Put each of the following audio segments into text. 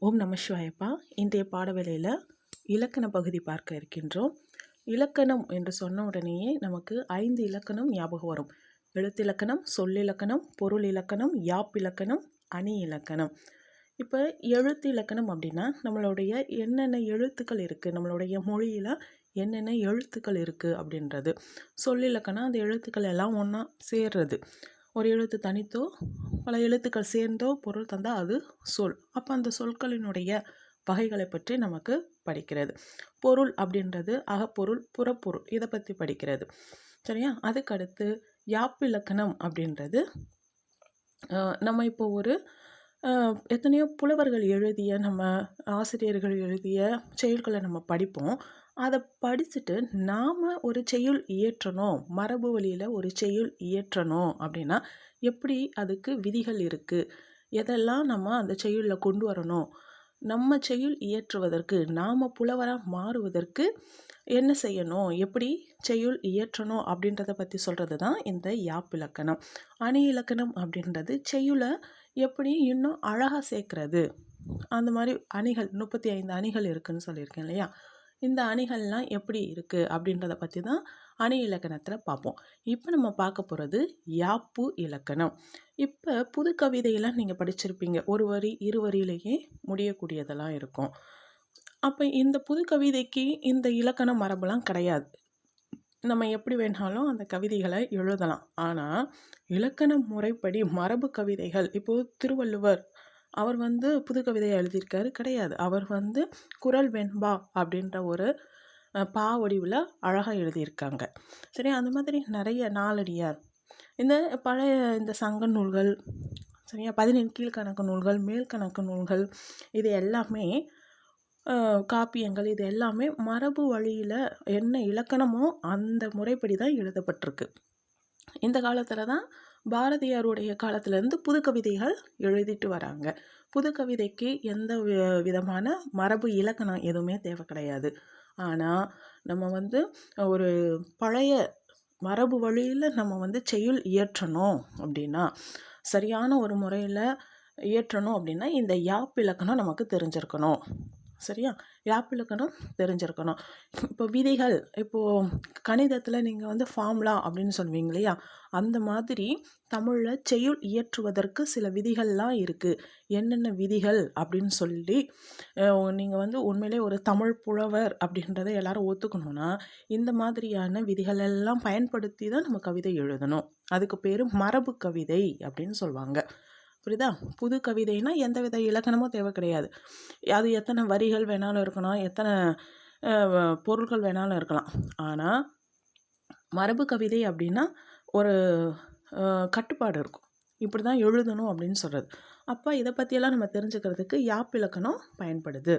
ஓம் நம சிவாயப்பா. இன்றைய பாடவேளையில் இலக்கண பகுதி பார்க்க இருக்கின்றோம். இலக்கணம் என்று சொன்ன உடனேயே நமக்கு ஐந்து இலக்கணம் ஞாபகம் வரும். எழுத்திலக்கணம் சொல்லிலக்கணம் பொருள் இலக்கணம் யாப் இலக்கணம் அணி இலக்கணம். இப்போ எழுத்து இலக்கணம் அப்படின்னா நம்மளுடைய என்னென்ன எழுத்துக்கள் இருக்குது நம்மளுடைய மொழியில் என்னென்ன எழுத்துக்கள் இருக்குது அப்படின்றது. சொல்லிலக்கணம் அந்த எழுத்துக்கள் எல்லாம் ஒன்றா சேர்றது. ஒரு எழுத்து தனித்தோ பல எழுத்துக்கள் சேர்ந்தோ பொருள் தந்தால் அது சொல். அப்போ அந்த சொற்களினுடைய வகைகளை பற்றி நமக்கு படிக்கிறது. பொருள் அப்படின்றது அகப்பொருள் புறப்பொருள் இதை பற்றி படிக்கிறது. சரியா? அதுக்கடுத்து யாப்பிலக்கணம் அப்படின்றது நம்ம இப்போ ஒரு எத்தனையோ புலவர்கள் எழுதிய நம்ம ஆசிரியர்கள் எழுதிய செயல்களை நம்ம படிப்போம். அதை படிச்சுட்டு நாம் ஒரு செய்யுள் இயற்றணும். மரபு வழியில் ஒரு செய்யுள் இயற்றணும் அப்படின்னா எப்படி அதுக்கு விதிகள் இருக்குது எதெல்லாம் நம்ம அந்த செய்யுளில் கொண்டு வரணும்? நம்ம செய்யுள் இயற்றுவதற்கு நாம் புலவராக மாறுவதற்கு என்ன செய்யணும்? எப்படி செய்யுள் இயற்றணும் அப்படின்றத பற்றி சொல்கிறது தான் இந்த யாப் இலக்கணம். அணி இலக்கணம் அப்படின்றது செய்யுளை எப்படி இன்னும் அழகாக சேர்க்கறது. அந்த மாதிரி அணிகள் முப்பத்தி ஐந்து அணிகள் இருக்குதுன்னு சொல்லியிருக்கேன் இல்லையா? இந்த அணிகள்லாம் எப்படி இருக்குது அப்படின்றத பற்றி தான் அணி இலக்கணத்தில் பார்ப்போம். இப்போ நம்ம பார்க்க போகிறது யாப்பு இலக்கணம். இப்போ புது கவிதையெல்லாம் நீங்கள் படிச்சிருப்பீங்க. ஒரு வரி இரு வரியிலேயே முடியக்கூடியதெல்லாம் இருக்கும். அப்போ இந்த புது கவிதைக்கு இந்த இலக்கண மரபுலாம் கிடையாது. நம்ம எப்படி வேணாலும் அந்த கவிதைகளை எழுதலாம். ஆனால் இலக்கண முறைப்படி மரபு கவிதைகள் இப்போது திருவள்ளுவர் அவர் வந்து புது கவிதையை எழுதியிருக்காரு. கிடையாது. அவர் வந்து குரல் வெண்பா அப்படின்ற ஒரு பா வடிவில் அழகாக எழுதியிருக்காங்க. சரி அந்த மாதிரி நிறைய நாலடியார். இந்த பழைய இந்த சங்க நூல்கள் சரியா? பதினெண் கீழ்கணக்கு நூல்கள் மேல்கணக்கு நூல்கள் இது எல்லாமே காப்பியங்கள் இது எல்லாமே மரபு வழியில் என்ன இலக்கணமோ அந்த முறைப்படி தான் எழுதப்பட்டிருக்கு. இந்த காலத்தில் தான் பாரதியாருடைய காலத்துலேருந்து புது கவிதைகள் எழுதிட்டு வராங்க. புது கவிதைக்கு எந்த வி- விதமான மரபு இலக்கணம் எதுவுமே தேவை கிடையாது. ஆனால் நம்ம வந்து ஒரு பழைய மரபு வழியில் நம்ம வந்து செய்யுள் இயற்றணும் அப்படின்னா சரியான ஒரு முறையில் இயற்றணும் அப்படின்னா இந்த யாப் இலக்கணம் நமக்கு தெரிஞ்சிருக்கணும். சரியா? யாப் தெரிஞ்சிருக்கணும் இப்போ விதிகள் இப்போது கணிதத்தில் நீங்கள் வந்து ஃபார்முலா அப்படின்னு சொல்லுவீங்க இல்லையா? அந்த மாதிரி தமிழில் செய்யுள் இயற்றுவதற்கு சில விதிகள்லாம் இருக்குது என்னென்ன விதிகள் அப்படின்னு சொல்லி நீங்கள் வந்து உண்மையிலே ஒரு தமிழ் புலவர் அப்படின்றத எல்லாரும் ஒத்துக்கணும்னா இந்த மாதிரியான விதிகள் எல்லாம் பயன்படுத்தி தான் நம்ம கவிதை எழுதணும். அதுக்கு பேர் மரபு கவிதை அப்படின்னு சொல்லுவாங்க. புரியுதா? புது கவிதைனா எந்த வித இலக்கணமும் தேவை கிடையாது. அது எத்தனை வரிகள் வேணாலும் இருக்கணும் எத்தனை பொருள்கள் பொருட்கள் வேணாலும் இருக்கலாம். ஆனால் மரபு கவிதை அப்படின்னா ஒரு கட்டுப்பாடு இருக்கும். இப்படி தான் எழுதணும் அப்படின்னு சொல்கிறது அப்போ இதை பற்றியெல்லாம் நம்ம தெரிஞ்சுக்கிறதுக்கு யாப் இலக்கணம் பயன்படுது.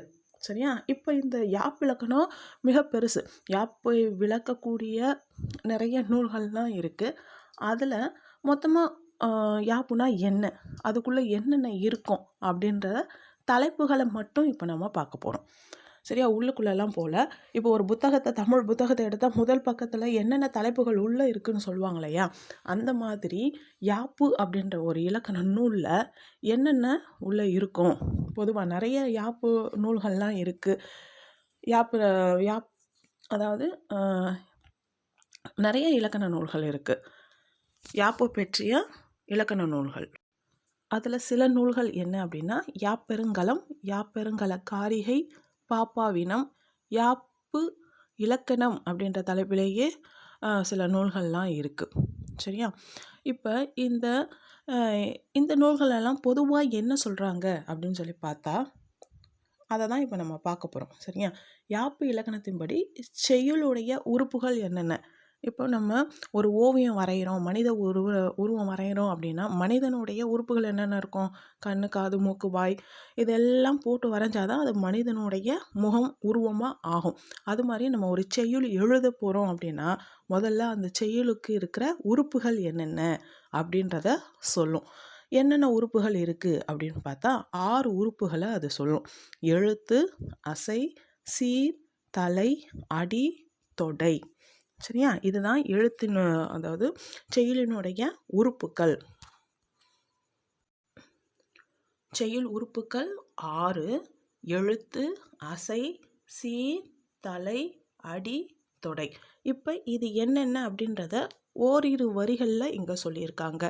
சரியா? இப்போ இந்த யாப் இலக்கணம் மிக பெருசு. யாப்பை விளக்கக்கூடிய நிறைய நூல்கள்லாம் இருக்குது அதில் மொத்தமாக யாப்புனா என்ன? அதுக்குள்ளே என்னென்ன இருக்கும்? அப்படின்ற தலைப்புகளை மட்டும் இப்போ நம்ம பார்க்க போகிறோம் சரியா? உள்ளுக்குள்ளெல்லாம் போல். இப்போ ஒரு புத்தகத்தை தமிழ் புத்தகத்தை எடுத்தால் முதல் பக்கத்தில் என்னென்ன தலைப்புகள் உள்ளே இருக்குன்னு சொல்லுவாங்க இல்லையா? அந்த மாதிரி யாப்பு அப்படின்ற ஒரு இலக்கண நூலில் என்னென்ன உள்ளே இருக்கும்? பொதுவாக நிறைய யாப்பு நூல்கள்லாம் இருக்குது யாப்பு யாப் அதாவது நிறைய இலக்கண நூல்கள் இருக்குது யாப்பு பற்றிய இலக்கண நூல்கள். அதில் சில நூல்கள் என்ன அப்படின்னா யாப்பெருங்கலம் யாப்பெருங்கல காரிகை பாப்பாவினம் யாப்பு இலக்கணம் அப்படின்ற தலைப்பிலேயே சில நூல்கள்லாம் இருக்குது சரியா? இப்போ இந்த இந்த நூல்கள் எல்லாம் பொதுவாக என்ன சொல்கிறாங்க அப்படின்னு சொல்லி பார்த்தா அதை தான் இப்போ நம்ம பார்க்க போகிறோம் சரியா? யாப்பு இலக்கணத்தின்படி செய்யுளுடைய உறுப்புகள் என்னென்ன? இப்போ நம்ம ஒரு ஓவியம் வரைகிறோம் மனித உருவ உருவம் வரைகிறோம் அப்படின்னா மனிதனுடைய உறுப்புகள் என்னென்ன இருக்கும்? கண்ணு காது மூக்கு வாய் இதெல்லாம் போட்டு வரைஞ்சாதான் அது மனிதனுடைய முகம் உருவமாக ஆகும். அது மாதிரி நம்ம ஒரு செய்யுள் எழுத போகிறோம் அப்படின்னா முதல்ல அந்த செய்யுளுக்கு இருக்கிற உறுப்புகள் என்னென்ன அப்படின்றத சொல்லும். என்னென்ன உறுப்புகள் இருக்குது அப்படின்னு பார்த்தா ஆறு உறுப்புகளை அது சொல்லும். எழுத்து அசை சீர் தலை அடி தொடை. சரியா? இதுதான் எழுத்தின் அதாவது செயலினுடைய உறுப்புக்கள் செயல் உறுப்புக்கள் ஆறு எழுத்து அசை சீ தலை அடி தொடை. இப்போ இது என்னென்ன அப்படின்றத ஓரிரு வரிகளில் இங்கே சொல்லியிருக்காங்க.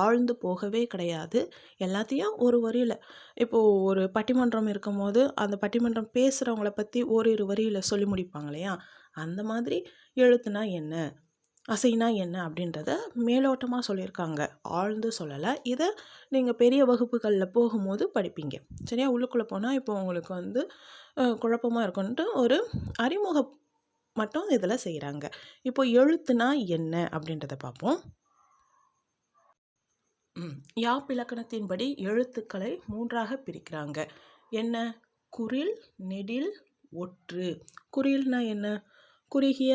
ஆழ்ந்து போகவே கிடையாது. எல்லாத்தையும் ஒரு வரியில் இப்போது ஒரு பட்டிமன்றம் இருக்கும் போது அந்த பட்டிமன்றம் பேசுகிறவங்கள பற்றி ஓரிரு வரியில் சொல்லி முடிப்பாங்க இல்லையா? அந்த மாதிரி எழுத்துனா என்ன? அசைனா என்ன? அப்படின்றத மேலோட்டமாக சொல்லியிருக்காங்க. ஆழ்ந்து சொல்லலை. இதை நீங்கள் பெரிய வகுப்புகளில் போகும்போது படிப்பீங்க. சரியா? உள்ளுக்குள்ளே போனால் இப்போ உங்களுக்கு வந்து குழப்பமாக இருக்குன்ட்டு ஒரு அறிமுகம் மட்டும் இதில் செய்கிறாங்க இப்போ எழுத்துனா என்ன? அப்படின்றத பார்ப்போம் ம். யாப்பிலக்கணத்தின்படி எழுத்துக்களை மூன்றாக பிரிக்கிறாங்க. என்ன? குரில் நெடில் ஒற்று. குறில்னா என்ன? குறுகிய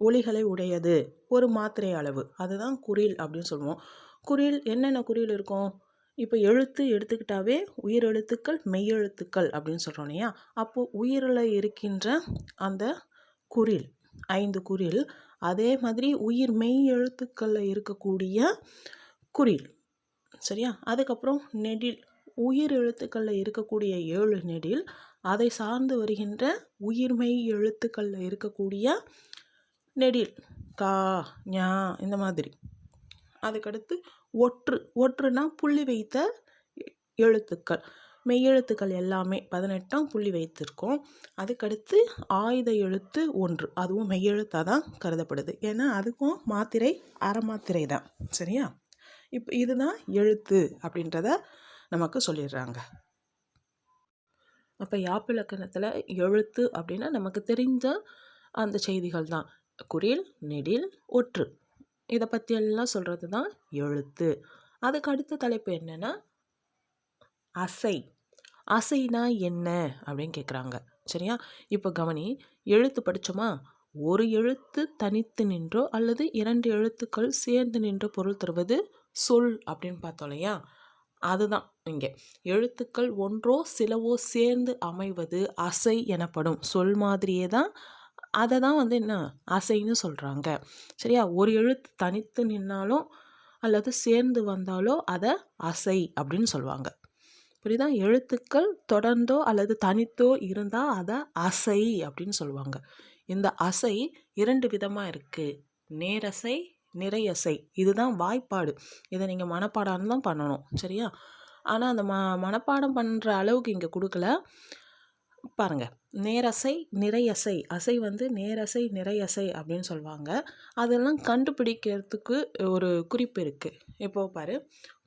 ஒளிகளை உடையது. ஒரு மாத்திரை அளவு. அதுதான் குறில் அப்படின்னு சொல்லுவோம். குறில் என்னென்ன குறியில் இருக்கும்? இப்போ எழுத்து எடுத்துக்கிட்டாவே உயிர் எழுத்துக்கள் மெய்யெழுத்துக்கள் அப்படின்னு சொல்கிறோம் இல்லையா? அப்போது உயிரில் இருக்கின்ற அந்த குறில் ஐந்து குறில் அதே மாதிரி உயிர் மெய் எழுத்துக்களில் இருக்கக்கூடிய குறில் சரியா? அதுக்கப்புறம் நெடில் உயிர் எழுத்துக்களில் இருக்கக்கூடிய ஏழு நெடில் அதை சார்ந்து வருகின்ற உயிர்மெய் எழுத்துக்களில் இருக்கக்கூடிய நெடில் கா ஞா இந்த மாதிரி. அதுக்கடுத்து ஒற்று ஒற்றுனா புள்ளி வைத்த எழுத்துக்கள். மெய்யெழுத்துக்கள் எல்லாமே பதினெட்டாம் புள்ளி வைத்திருக்கோம். அதுக்கடுத்து ஆயுத எழுத்து ஒன்று அதுவும் மெய்யெழுத்தாக தான் கருதப்படுது. ஏன்னா அதுக்கும் மாத்திரை அரை மாத்திரை தான். சரியா? இப்போ இதுதான் எழுத்து அப்படின்றத நமக்கு சொல்லிடுறாங்க. அப்போ யாப்பிலக்கணத்தில் எழுத்து அப்படின்னா நமக்கு தெரிஞ்ச அந்த செய்திகள் தான். குரில் நெடில் ஒற்று. இதை பற்றியெல்லாம் சொல்கிறது தான் எழுத்து. அதுக்கு அடுத்த தலைப்பு என்னென்னா அசை. அசைனா என்ன அப்படின்னு கேட்குறாங்க சரியா? இப்போ கவனி எழுத்து படித்தோமா ஒரு எழுத்து தனித்து நின்றோ அல்லது இரண்டு எழுத்துக்கள் சேர்ந்து நின்றோ பொருள் தருவது சொல் அப்படின்னு பார்த்தோம் இல்லையா? அதுதான். இங்கே. எழுத்துக்கள் ஒன்றோ சிலவோ சேர்ந்து அமைவது அசை எனப்படும். சொல் மாதிரியே தான். அதை தான் வந்து என்ன? அசைன்னு சொல்கிறாங்க சரியா? ஒரு எழுத்து தனித்து நின்னாலும் அல்லது சேர்ந்து வந்தாலோ அதை அசை அப்படின்னு சொல்லுவாங்க. புரியுதா? எழுத்துக்கள் தொடர்ந்தோ அல்லது தனித்தோ இருந்தால் அதை அசை அப்படின்னு சொல்லுவாங்க. இந்த அசை இரண்டு விதமாக இருக்குது நேரசை நிறையசை. இதுதான் வாய்ப்பாடு. இதை நீங்கள் மனப்பாடான்னு தான் பண்ணணும். சரியா? ஆனால் அந்த ம மனப்பாடம் பண்ணுற அளவுக்கு இங்கே கொடுக்கல. பாருங்கள் நேரசை நிறையசை. அசை வந்து நேரசை நிறையசை அப்படின்னு சொல்லுவாங்க அதெல்லாம் கண்டுபிடிக்கிறதுக்கு ஒரு குறிப்பு இருக்குது இப்போ பாரு.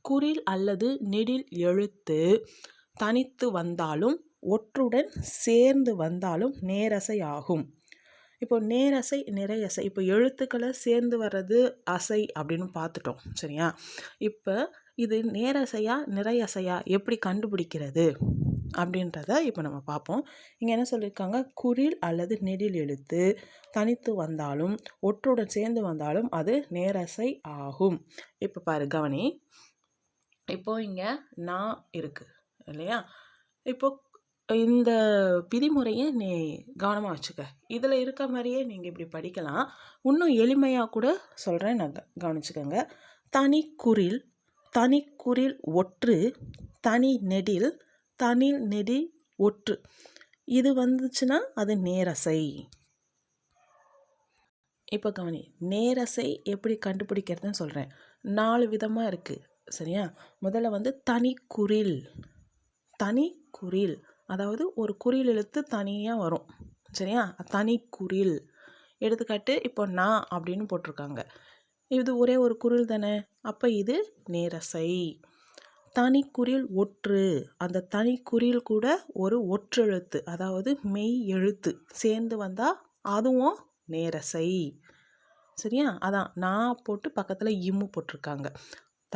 குறில் அல்லது நெடில் எழுத்து தனித்து வந்தாலும் ஒற்றுடன் சேர்ந்து வந்தாலும் நேரசை ஆகும். இப்போ நேரசை நிறையசை. இப்போ எழுத்துக்களை சேர்ந்து வர்றது அசை அப்படின்னு பார்த்துட்டோம். சரியா? இப்போ இது நேரசையா நிறையசையா எப்படி கண்டுபிடிக்கிறது அப்படின்றத இப்போ நம்ம பார்ப்போம். இங்கே என்ன சொல்லியிருக்காங்க? குரில் அல்லது நெடில் எழுத்து. தனித்து வந்தாலும் ஒற்றுடன் சேர்ந்து வந்தாலும் அது நேரசை ஆகும். இப்போ பாரு கவனி. இப்போ இங்கே நான் இருக்குது இல்லையா? இப்போ இந்த விதிமுறையை நீ கவனமாக வச்சுக்க. இதில் இருக்க மாதிரியே நீங்கள் இப்படி படிக்கலாம். இன்னும் எளிமையாக கூட சொல்கிறேன் நான் கவனிச்சுக்கோங்க. தனி குரில் தனி ஒற்று தனி நெடில் தனி நெடில் ஒற்று. இது வந்துச்சுன்னா அது நேரசை. இப்போ கவனி நேரசை எப்படி கண்டுபிடிக்கிறதுன்னு சொல்கிறேன் நாலு விதமாக இருக்குது சரியா? முதல்ல வந்து தனி குரில் தனி குரில். அதாவது ஒரு குறில் எழுத்து தனியாக வரும் சரியா? தனி குறில் எடுத்துக்காட்டு இப்போ நான் அப்படின்னு போட்டிருக்காங்க. இது ஒரே ஒரு குரில் தானே? அப்போ இது நேரசை. தனி ஒற்று. அந்த தனி குறில் கூட ஒரு ஒற்றெழுத்து அதாவது மெய் எழுத்து சேர்ந்து வந்தால் அதுவும் நேரசை. சரியா? அதான் நான் போட்டு பக்கத்தில் இம்மு போட்டிருக்காங்க.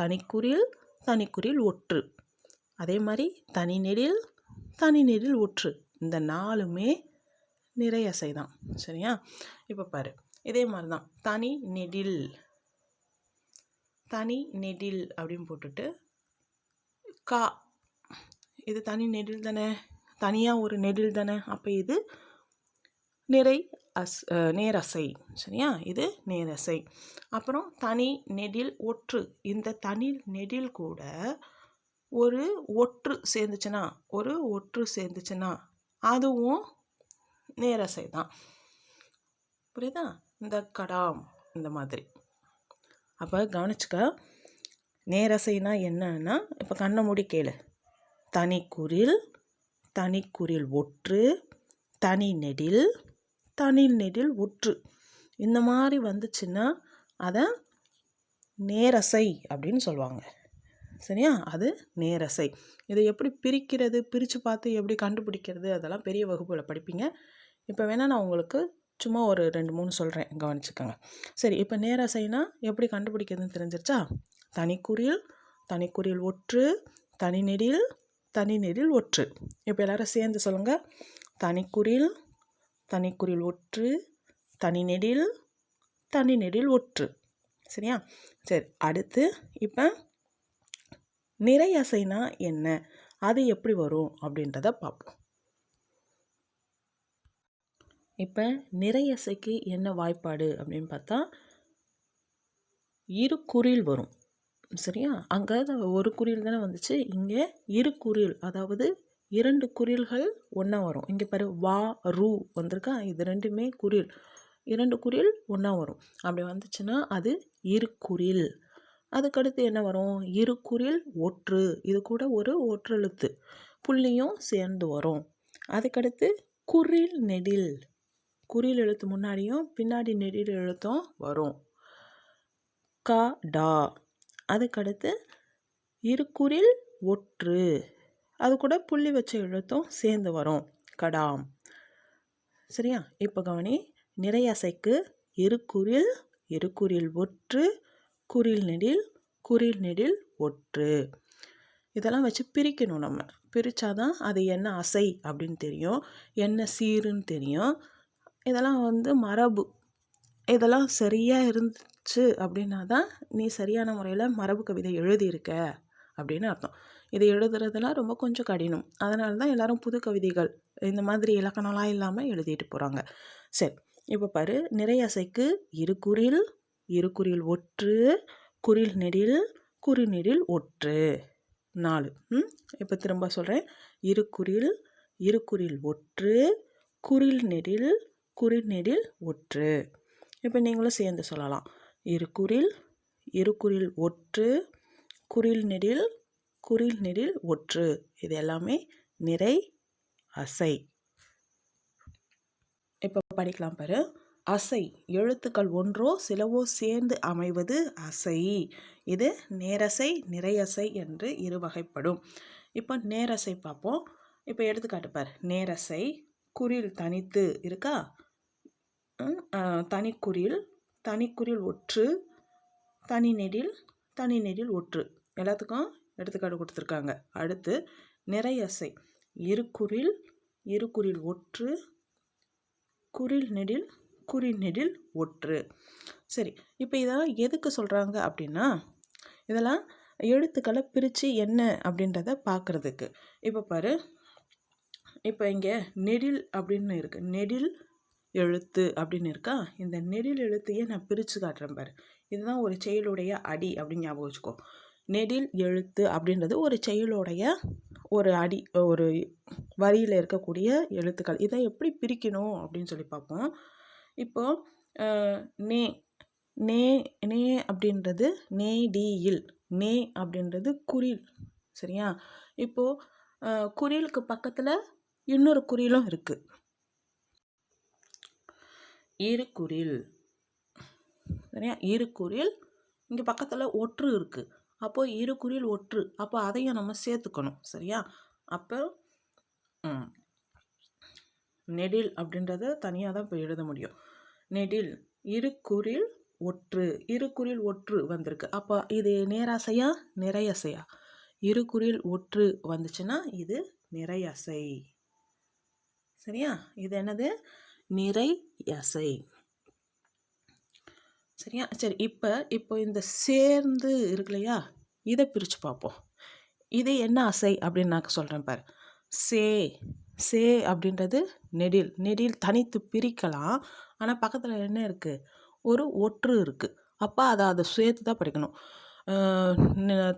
தனிக்குறில் தனிக்குறில் ஒற்று. அதே மாதிரி தனி நெடில் தனி நெடில் ஒற்று. இந்த நாலுமே நிறையசை தான் சரியா? இப்போ பாரு. இதே மாதிரி தான் தனி நெடில். தனி நெடில் அப்படின்னு போட்டுட்டு கா. இது தனி நெடில் தானே? தனியாக ஒரு நெடில் தானே? அப்போ இது நிறை அஸ் நேரசை சரியா? இது நேரசை. அப்புறம் தனி நெடில் ஒற்று. இந்த தனி நெடில் கூட ஒரு ஒற்று சேர்ந்துச்சுன்னா ஒரு ஒற்று சேர்ந்துச்சுன்னா அதுவும் நேரசை தான். புரியுதா? இந்த கடாம் இந்த மாதிரி. அப்போ கவனிச்சுக்க. நேரசைனா என்னன்னா இப்போ கண்ணை மூடி கேளு. தனிக்குறில் தனிக்குறில் ஒற்று தனி நெடில் தனி நெடில் ஒற்று. இந்த மாதிரி வந்துச்சுன்னா அதை நேரசை அப்படின்னு சொல்லுவாங்க. சரியா? அது நேரசை இதை எப்படி பிரிக்கிறது பிரித்து பார்த்து எப்படி கண்டுபிடிக்கிறது அதெல்லாம் பெரிய வகுப்பில் படிப்பீங்க. இப்போ வேணால் நான் உங்களுக்கு சும்மா ஒரு ரெண்டு மூணு சொல்கிறேன் கவனிச்சுக்கோங்க. சரி இப்போ நேரசைனா எப்படி கண்டுபிடிக்கிறதுன்னு தெரிஞ்சிருச்சா? தனிக்குறியில் தனிக்குறியில் ஒற்று தனி நெடில் தனி நெடில் ஒற்று. இப்போ எல்லாரும் சேர்ந்து சொல்லுங்கள் தனிக்குறில் தனிக்குறில் ஒற்று தனி நெடில் தனி நெடில் ஒற்று. சரியா? சரி அடுத்து இப்போ நிறையசைனா என்ன? அது எப்படி வரும் அப்படின்றத பார்ப்போம் இப்போ நிறையசைக்கு என்ன வாய்ப்பாடு அப்படின்னு பார்த்தா இரு குறில் வரும். சரியா? அங்கே ஒரு குறில் தானே வந்துச்சு. இங்கே இரு குறில் அதாவது இரண்டு குறில்கள் ஒன்றா வரும். இங்கே பாரு வா ரூ வந்திருக்கா. இது ரெண்டுமே குறில் இரண்டு குறில் ஒன்றா வரும். அப்படி வந்துச்சுன்னா அது இரு குறில் அதுக்கடுத்து என்ன வரும்? இரு குறில் ஒற்று. இது கூட ஒரு ஒற்றெழுத்து. புள்ளியும் சேர்ந்து வரும். அதுக்கடுத்து குறில் நெடில். குறில் எழுத்து முன்னாடியும் பின்னாடி நெடில் எழுத்தும் வரும். க டா. அதுக்கடுத்து இருக்குறில் ஒற்று. அது கூட புள்ளி வச்ச எழுத்தும் சேர்ந்து வரும். கடாம். சரியா? இப்போ கவனி. நிறையசைக்கு இருக்குறில் இருக்குறில் ஒற்று குறில் நெடில் குறில் நெடில் ஒற்று. இதெல்லாம் வச்சு பிரிக்கணும் நம்ம. பிரித்தாதான் அது என்ன அசை அப்படின்னு தெரியும். என்ன சீருன்னு தெரியும். இதெல்லாம் வந்து மரபு. இதெல்லாம் சரியாக இருந்துச்சு அப்படின்னா தான் நீ சரியான முறையில் மரபு கவிதை எழுதியிருக்க அப்படின்னு அர்த்தம். இது எழுதுறதுலாம் ரொம்ப கொஞ்சம் கடினம். அதனால தான் எல்லாரும் புது கவிதைகள் இந்த மாதிரி இலக்கணம்லாம் இல்லாமல் எழுதிட்டு போகிறாங்க சரி இப்போ பாரு. நிறையசைக்கு இரு குறில் இரு குறில் ஒற்று குறில் நெடில் குறி நெடில் ஒற்று. நாலு. இப்போ திரும்ப சொல்கிறேன் இரு குறில் இரு குறில் ஒற்று குறில் நெடில் குறில் நெடில் ஒற்று. இப்போ நீங்களும் சேர்ந்து சொல்லலாம். இரு குறில் இரு குறில் ஒற்று குறில் நெடில் குறில் நெடில் ஒற்று. இது எல்லாமே நிறை அசை. இப்போ படிக்கலாம் பாரு. அசை எழுத்துக்கள் ஒன்றோ சிலவோ சேர்ந்து அமைவது அசை. இது நேரசை நிறையசை என்று இரு வகைப்படும் இப்போ நேரசை பார்ப்போம். இப்போ எடுத்துக்காட்டு பார். நேரசை குறில் தனித்து இருக்கா? தனிக்குறில் தனிக்குறில் ஒற்று தனி நெடில் தனி நெடில் ஒற்று. எல்லாத்துக்கும் எடுத்துக்காட்டு கொடுத்துருக்காங்க. அடுத்து நிறையசை. இருக்குறில் இருக்குறில் ஒற்று குறில் நெடில் குறி நெடில் ஒற்று. சரி இப்போ இதெல்லாம் எதுக்கு சொல்கிறாங்க அப்படின்னா இதெல்லாம் எழுத்துக்களை பிரித்து என்ன அப்படின்றத பார்க்குறதுக்கு இப்போ பாரு இப்போ இங்கே நெடில் அப்படின்னு இருக்குது நெடில் எழுத்து அப்படின்னு இருக்கா? இந்த நெடில் எழுத்தையே நான் பிரித்து காட்டுறேன் பாரு. இதுதான் ஒரு செயலுடைய அடி அப்படின்னு ஞாபகம் வச்சுக்கோ. நெடில் எழுத்து அப்படின்றது ஒரு செயலுடைய ஒரு அடி ஒரு வரியில் இருக்கக்கூடிய எழுத்துக்கள். இதை எப்படி பிரிக்கணும் அப்படின்னு சொல்லி பார்ப்போம். இப்போ நே நே நே அப்படின்றது நேடியில். நே அப்படின்றது குறில் சரியா? இப்போது குறிலுக்கு பக்கத்தில் இன்னொரு குறியிலும் இருக்குது ஈருக்குறில் சரியா? ஈருக்குறில் இங்கே பக்கத்தில் ஒற்று இருக்குது அப்போது இருக்குறில் ஒற்று. அப்போ அதையும் நம்ம சேர்த்துக்கணும். சரியா? அப்போ நெடில் அப்படின்றத தனியாக தான் இப்போ எழுத முடியும். நெடில். இருக்குறில் ஒற்று. இருக்குறில் ஒற்று வந்திருக்கு. அப்போ இது நேராசையா நிறையசையா இருக்குறில் ஒற்று வந்துச்சுன்னா இது நிறையசை சரியா? இது என்னது? நிறை அசை சரியா? சரி இப்போ இப்போ இந்த சேர்ந்து இருக்கு இல்லையா இதை பிரித்து பார்ப்போம். இது என்ன அசை அப்படின்னு நான் சொல்கிறேன் பாரு. சே சே அப்படின்றது நெடில். நெடில் தனித்து பிரிக்கலாம். ஆனால் பக்கத்தில் என்ன இருக்குது ஒரு ஒற்று இருக்குது அப்போ அதை அதை சேர்த்து தான் படிக்கணும்.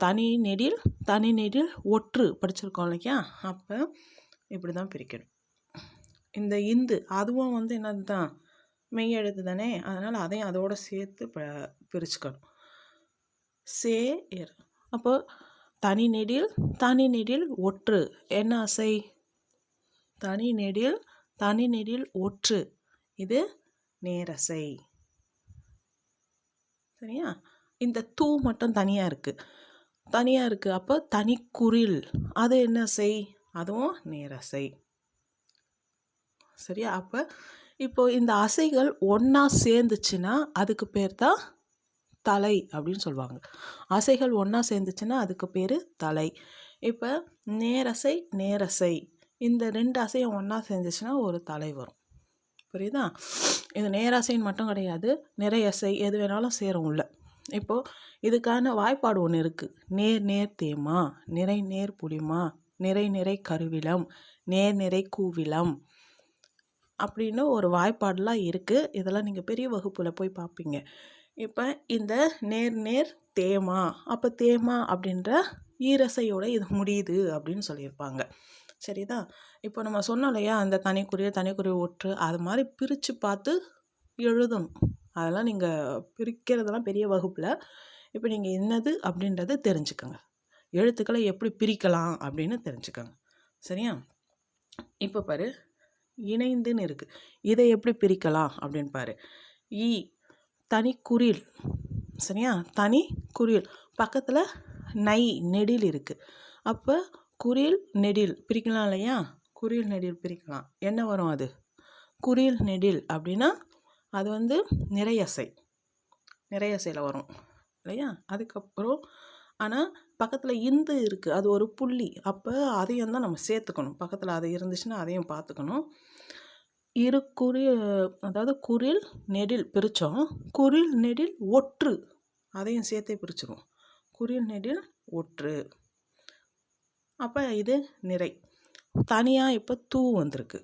தனி நெடில் தனி நெடில் ஒற்று படிச்சிருக்கோம் இல்லையா? அப்போ இப்படி தான் பிரிக்கணும். இந்த இந்து அதுவும் வந்து என்னது தான் மெய் எழுத்து தானே? அதனால் அதையும் அதோட சேர்த்து ப பிரிச்சுக்கணும். சே இர் அப்போ தனி நெடில் தனி நெடில் ஒற்று. என்ன அசை? தனி நெடில் தனி நெடில் ஒற்று. இது நேரசை. சரியா? இந்த தூ மட்டும் தனியாக இருக்குது தனியாக இருக்குது அப்போ தனி குரில் அது என்ன செய் அதுவும் நேரசை. சரியா? அப்போ இப்போ இந்த அசைகள் ஒன்றா சேர்ந்துச்சுன்னா அதுக்கு பேர் தான் தலை அப்படின்னு சொல்லுவாங்க. அசைகள் ஒன்றா சேர்ந்துச்சுன்னா அதுக்கு பேர் தலை. இப்போ நேரசை நேரசை. இந்த ரெண்டு அசையும் ஒன்றா சேர்ந்துச்சுன்னா ஒரு தலை வரும். புரியுதா? இது நேரசைன்னு மட்டும் கிடையாது. நிறைய அசை எது வேணாலும் சேரும் உள்ள. இப்போது இதுக்கான வாய்ப்பாடு ஒன்று இருக்குது நேர் நேர் தேமா? நிறை நேர் புளிமா நிறை நிறை கருவிலம் நேர் நிறை கூவிலம் அப்படின்னு ஒரு வாய்ப்பாடெலாம் இருக்குது இதெல்லாம் நீங்கள் பெரிய வகுப்பில் போய் பார்ப்பீங்க இப்போ இந்த நேர் நேர் தேமா அப்போ தேமா அப்படின்ற ஈரசையோட இது முடியுது அப்படின்னு சொல்லியிருப்பாங்க. சரிதா? இப்போ நம்ம சொன்னோம் இல்லையா அந்த தனிக்குரிய தனிக்குரிய ஒற்று அது மாதிரி பிரித்து பார்த்து எழுதணும். அதெல்லாம் நீங்கள் பிரிக்கிறதெல்லாம் பெரிய வகுப்பில். இப்போ நீங்கள் என்னது அப்படின்றத தெரிஞ்சுக்கோங்க. எழுத்துக்களை எப்படி பிரிக்கலாம் அப்படின்னு தெரிஞ்சுக்கோங்க. சரியா? இப்போ பாரு இணைந்துன்னு இருக்குது இதை எப்படி பிரிக்கலாம் அப்படின்னு பாரு. ஈ தனி குறில் சரியா? தனி குறில் பக்கத்தில் நை நெடில் இருக்குது அப்போ குறில் நெடில் பிரிக்கலாம் இல்லையா? குறில் நெடில் பிரிக்கலாம். என்ன வரும் அது? குறில் நெடில் அப்படின்னா அது வந்து நிறையசை நிறையசையில் வரும். இல்லையா? அதுக்கப்புறம் ஆனால் பக்கத்தில் இந்து இருக்குது அது ஒரு புள்ளி. அப்போ அதையும் தான் நம்ம சேர்த்துக்கணும். பக்கத்தில் அது இருந்துச்சுன்னா அதையும் பார்த்துக்கணும் இரு குறில் அதாவது குறில் நெடில் பிரித்தோம் குறில் நெடில் ஒற்று. அதையும் சேர்த்தே பிரிச்சிருவோம். குறில் நெடில் ஒற்று. அப்போ இது நிறை. தனியாக இப்போ தூ வந்திருக்கு.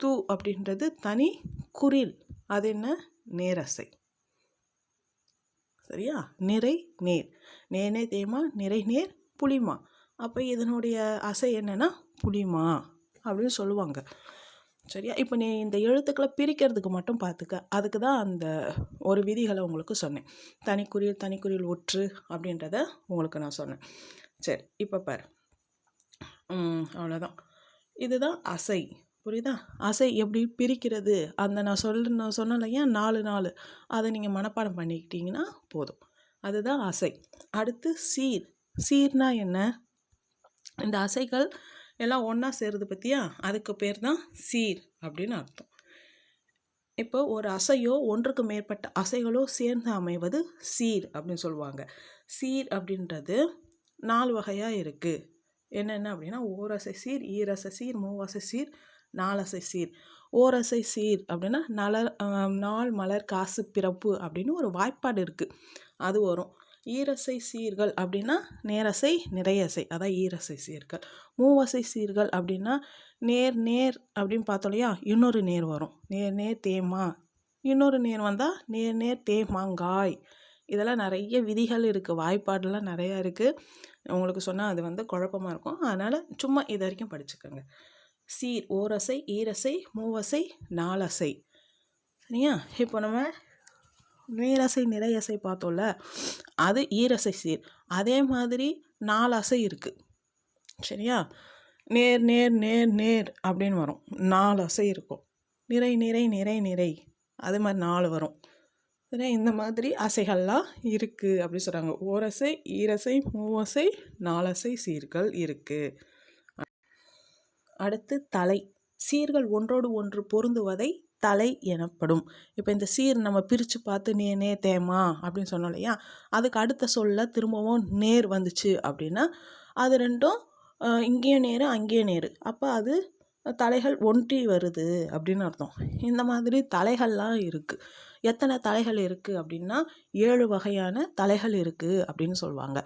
தூ அப்படின்றது தனி குறில் அது என்ன? நேரசை. சரியா? நிறை நேர். நேனே தேமா நிறை நேர் புளிமா. அப்போ இதனுடைய அசை என்னென்னா புளிமா அப்படின்னு சொல்லுவாங்க. சரியா? இப்போ நீ இந்த எழுத்துக்களை பிரிக்கிறதுக்கு மட்டும் பார்த்துக்க அதுக்கு தான் அந்த ஒரு விதிகளை உங்களுக்கு சொன்னேன். தனிக்குறியில் தனிக்குறியில் ஒற்று அப்படின்றத உங்களுக்கு நான் சொன்னேன். சரி இப்போ பாரு. அவ்வளோதான் இதுதான் அசை. புரியுதா? அசை எப்படி பிரிக்கிறது? அந்த நான் சொல்ல நான் சொன்னேன் இல்லையா? நாலு நாலு. அதை நீங்கள் மனப்பாடம் பண்ணிக்கிட்டீங்கன்னா போதும். அதுதான் அசை. அடுத்து சீர். சீர்னா என்ன? இந்த அசைகள் எல்லாம் ஒன்றா சேருது பற்றியா அதுக்கு பேர் தான் சீர் அப்படின்னு அர்த்தம். இப்போ ஒரு அசையோ ஒன்றுக்கு மேற்பட்ட அசைகளோ சேர்ந்து அமைவது சீர் அப்படின்னு சொல்லுவாங்க. சீர் அப்படின்றது நாலு வகையாக இருக்குது என்னென்ன அப்படின்னா ஓரசை சீர் ஈரசை சீர் மூவசை சீர் நாலசை சீர். ஓரசை சீர் அப்படின்னா நலர் நாள் மலர் காசு பிறப்பு அப்படின்னு ஒரு வாய்ப்பாடு இருக்குது அது வரும். ஈரசை சீர்கள் அப்படின்னா நேரசை நிறையசை. அதான் ஈரசை சீர்கள். மூவசை சீர்கள் அப்படின்னா நேர் நேர் அப்படின்னு பார்த்தோம் இல்லையா? இன்னொரு நேர் வரும். நேர் நேர் தேமா. இன்னொரு நேர் வந்தால் நேர் நேர் தேமாங்காய். இதெல்லாம் நிறைய விதிகள் இருக்குது வாய்ப்பாடெல்லாம் நிறையா இருக்குது உங்களுக்கு சொன்னால் அது வந்து குழப்பமாக இருக்கும். அதனால் சும்மா இது வரைக்கும் படிச்சுக்கோங்க. சீர் ஓரசை ஈரசை மூவசை நாலசை. சரியா? இப்போ நம்ம நீரசை நிறையசை பார்த்தோம்ல அது ஈரசை சீர். அதே மாதிரி நாலசை இருக்குது சரியா? நேர் நேர் நேர் நேர் அப்படின்னு வரும். நாலு அசை இருக்கும். நிறை நிறை நிறை நிறை. அது மாதிரி நாலு வரும். சரியா? இந்த மாதிரி அசைகள்லாம் இருக்குது அப்படின்னு சொல்கிறாங்க ஓரசை ஈரசை மூவசை நாலசை சீர்கள் இருக்குது அடுத்து தலை. சீர்கள் ஒன்றோடு ஒன்று பொருந்துவதை தலை எனப்படும். இப்போ இந்த சீர் நம்ம பிரித்து பார்த்து நே நே தேமா அப்படின்னு சொன்னோம் இல்லையா? அதுக்கு அடுத்த சொல்ல திரும்பவும் நேர் வந்துச்சு அப்படின்னா அது ரெண்டும் இங்கேயும் நேர் அங்கேயும் நேர். அப்போ அது தலைகள் ஒன்றி வருது அப்படின்னு அர்த்தம். இந்த மாதிரி தலைகள்லாம் இருக்குது எத்தனை தலைகள் இருக்குது அப்படின்னா ஏழு வகையான தலைகள் இருக்குது அப்படின்னு சொல்லுவாங்க.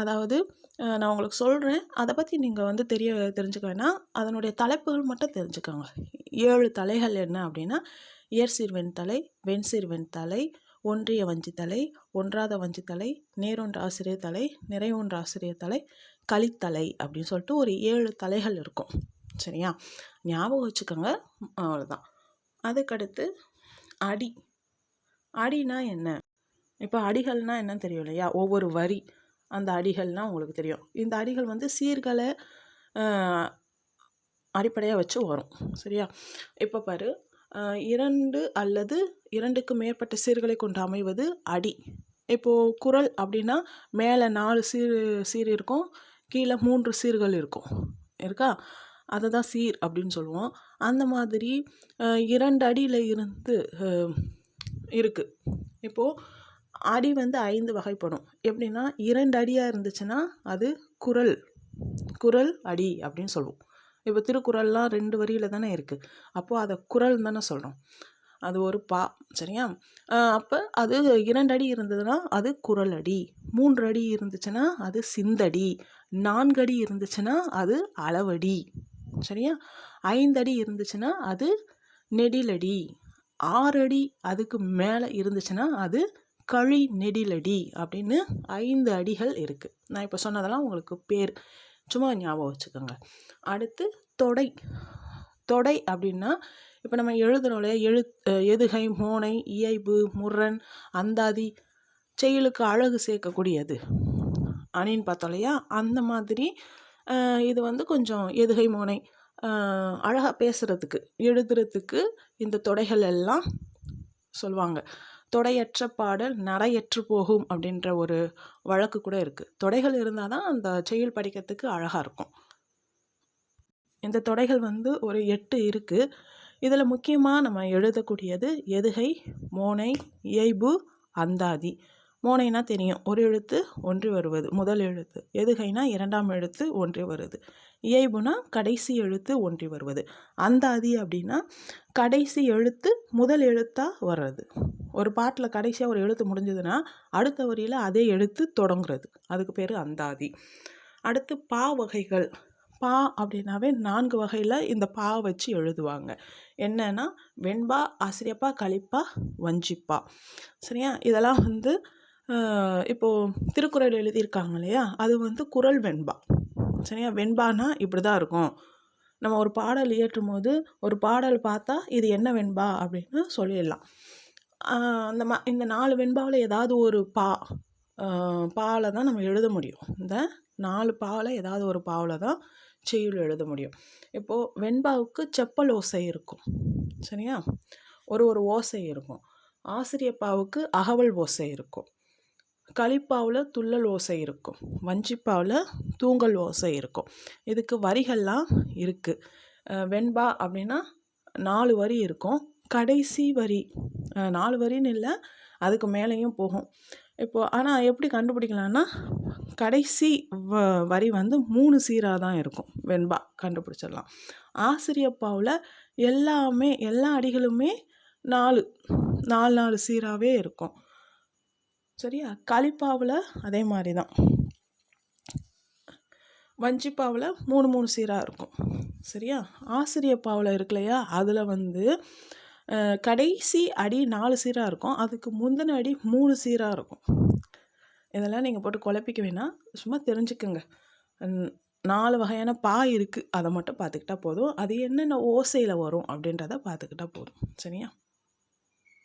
அதாவது நான் உங்களுக்கு சொல்கிறேன் அதை பற்றி நீங்கள் வந்து தெரிய தெரிஞ்சுக்க வேணாம் அதனுடைய தலைப்புகள் மட்டும் தெரிஞ்சுக்கோங்க. ஏழு தலைகள் என்ன அப்படின்னா ஏர்சீர் வெண்தலை வெண்சீர் வெண்தலை ஒன்றிய வஞ்சித்தலை ஒன்றாத வஞ்சித்தலை நேரொன்று ஆசிரியர் தலை நிறைவொன்று ஆசிரியர் தலை கலித்தலை அப்படின்னு சொல்லிட்டு ஒரு ஏழு தலைகள் இருக்கும். சரியா? ஞாபகம் வச்சுக்கோங்க. அவ்வளோதான் அதுக்கடுத்து அடி. அடினா என்ன? இப்போ அடிகள்னால் என்னன்னு தெரியும் இல்லையா? ஒவ்வொரு வரி. அந்த அடிகள்னால் உங்களுக்கு தெரியும். இந்த அடிகள் வந்து சீர்களை அடிப்படையாக வச்சு வரும். சரியா? இப்போ பாரு இரண்டு அல்லது இரண்டுக்கு மேற்பட்ட சீர்களை கொண்டு அமைவது அடி. இப்போது குரல் அப்படின்னா மேலே நாலு சீர் சீர் இருக்கும் கீழே மூன்று சீர்கள் இருக்கும். இருக்கா? அதை தான் சீர் அப்படின்னு சொல்லுவோம். அந்த மாதிரி இரண்டு அடியில் இருந்து இருக்குது இப்போது அடி வந்து ஐந்து வகைப்படும். எப்படின்னா இரண்டு அடியாக இருந்துச்சுன்னா அது குரல். குரல் அடி அப்படின்னு சொல்லுவோம் இப்போ திருக்குறள்லாம் ரெண்டு வரியில் தானே இருக்குது அப்போது அதை குரல் தானே சொல்கிறோம் அது ஒரு பா சரியா? அப்போ அது இரண்டு அடி இருந்ததுன்னா அது குரல் அடி. மூன்று அடி இருந்துச்சுன்னா அது சிந்தடி. நான்கு அடி இருந்துச்சுன்னா அது அளவடி. சரியா? ஐந்து அடி இருந்துச்சுன்னா அது நெடிலடி. ஆறு அடி அதுக்கு மேலே இருந்துச்சுன்னா அது கழி நெடிலடி அப்படின்னு ஐந்து அடிகள் இருக்குது நான் இப்போ சொன்னதெல்லாம் உங்களுக்கு பேர் சும்மா ஞாபகம் வச்சுக்கோங்க. அடுத்து தொடை. தொடை அப்படின்னா இப்போ நம்ம எழுதுறோம் இல்லையா? எழு எதுகை மோனை இயைபு முரண் அந்தாதி செயலுக்கு அழகு சேர்க்கக்கூடியது. அணின்னு பார்த்தோம் இல்லையா? அந்த மாதிரி இது வந்து கொஞ்சம் எதுகை மோனை அழகாக பேசுகிறதுக்கு எழுதுறதுக்கு இந்த தொடைகள் எல்லாம் சொல்லுவாங்க. தொடையற்ற பாடல் நடையற்று போகும் அப்படின்ற ஒரு வழக்கு கூட இருக்குது தொடைகள் இருந்தால் தான் அந்த செயல் படிக்கிறதுக்கு அழகாக இருக்கும். இந்த தொடைகள் வந்து ஒரு எட்டு இருக்குது இதில் முக்கியமாக நம்ம எழுதக்கூடியது எதுகை மோனை இயைபு அந்தாதி. மோனைனா தெரியும். ஒரு எழுத்து ஒன்றி வருவது. முதல் எழுத்து. எதுகைனா இரண்டாம் எழுத்து ஒன்றி வருது. இயைபுனா கடைசி எழுத்து ஒன்றி வருவது. அந்தாதி அப்படின்னா கடைசி எழுத்து முதல் எழுத்தாக வர்றது. ஒரு பாட்டில் கடைசியாக ஒரு எழுத்து முடிஞ்சதுன்னா அடுத்த வரியில் அதே எழுத்து தொடங்குறது. அதுக்கு பேர் அந்தாதி. அடுத்து பா வகைகள். பா அப்படின்னாவே நான்கு வகையில் இந்த பா வச்சு எழுதுவாங்க. என்னன்னா வெண்பா ஆசிரியப்பா கழிப்பா வஞ்சிப்பா. சரியா? இதெல்லாம் வந்து இப்போது திருக்குறள் எழுதியிருக்காங்க இல்லையா அது வந்து குரல் வெண்பா. சரியா? வெண்பானா இப்படி தான் இருக்கும். நம்ம ஒரு பாடல் இயற்றும் போது ஒரு பாடல் பார்த்தா இது என்ன வெண்பா அப்படின்னு சொல்லிடலாம். அந்த மா இந்த நாலு வெண்பாவில் ஏதாவது ஒரு பா பாவில் தான் நம்ம எழுத முடியும். இந்த நாலு பாவில் ஏதாவது ஒரு பாவில் தான் செய்யுள் எழுத முடியும். இப்போது வெண்பாவுக்கு செப்பல் ஓசை இருக்கும். சரியா? ஒரு ஒரு ஓசை இருக்கும். ஆசிரியப்பாவுக்கு அகவல் ஓசை இருக்கும். களிப்பாவில் துள்ளல் ஓசை இருக்கும். வஞ்சிப்பாவில் தூங்கல் ஓசை இருக்கும். இதுக்கு வரிகள்லாம் இருக்குது வெண்பா அப்படின்னா நாலு வரி இருக்கும். கடைசி வரி. நாலு வரின்னு இல்லை அதுக்கு மேலேயும் போகும். இப்போது ஆனால் எப்படி கண்டுபிடிக்கலான்னா கடைசி வ வரி வந்து மூணு சீராக தான் இருக்கும். வெண்பா கண்டுபிடிச்சிடலாம். ஆசிரியப்பாவில் எல்லாமே எல்லா அடிகளுமே நாலு. நாலு நாலு சீராகவே இருக்கும். சரியா? களிப்பாவில் அதே மாதிரி தான் வஞ்சிப்பாவில் மூணு மூணு சீராக இருக்கும். சரியா? ஆசிரியப்பாவில் இருக்கு இல்லையா? அதில் வந்து கடைசி அடி நாலு சீராக இருக்கும். அதுக்கு முந்தின அடி மூணு சீராக இருக்கும். இதெல்லாம் நீங்கள் போட்டு குழப்பிக்க வேணாம் சும்மா தெரிஞ்சுக்கோங்க. நாலு வகையான பா இருக்குது அதை மட்டும் பார்த்துக்கிட்டா போதும். அது என்னென்ன ஓசையில் வரும் அப்படின்றத பார்த்துக்கிட்டா போதும். சரியா?